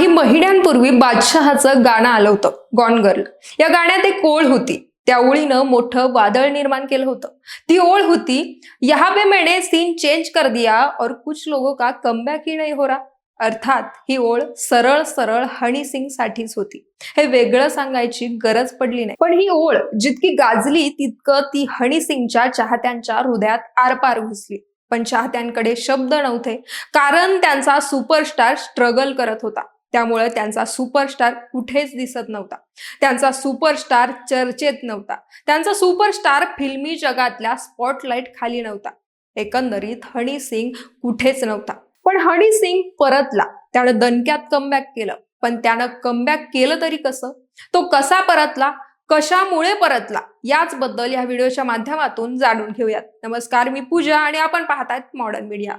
काही महिन्यांपूर्वी बादशहाचं गाणं आलं होतं गॉन गर्ल या गाण्यात एक ओळ होती. त्या ओळीनं मोठं वादळ निर्माण केलं होतं. ती ओळ होती यहाँ पे मैंने सीन चेंज कर दिया और कुछ लोगों का कमबॅक ही नाही हो रहा. अर्थात ही ओळ सरळ सरळ हनी सिंग साठीच होती. हे वेगळं सांगायची गरज पडली नाही. पण ही ओळ जितकी गाजली तितकं ती हनी सिंगच्या चाहत्यांच्या हृदयात आरपार घुसली. पण चाहत्यांकडे शब्द नव्हते कारण त्यांचा सुपरस्टार स्ट्रगल करत होता. त्यामुळे त्यांचा सुपरस्टार कुठेच दिसत नव्हता. त्यांचा सुपरस्टार चर्चेत नव्हता. त्यांचा सुपरस्टार फिल्मी जगातल्या स्पॉटलाईट खाली नव्हता. एकंदरीत हनी सिंग कुठेच नव्हता. पण हनी सिंग परतला. त्यानं दणक्यात कमबॅक केलं. पण त्यानं कमबॅक केलं तरी कसं? तो कसा परतला? कशामुळे परतला? याच बद्दल या व्हिडिओच्या माध्यमातून जाणून घेऊयात. नमस्कार मी पूजा आणि आपण पाहतायत मॉडर्न मीडिया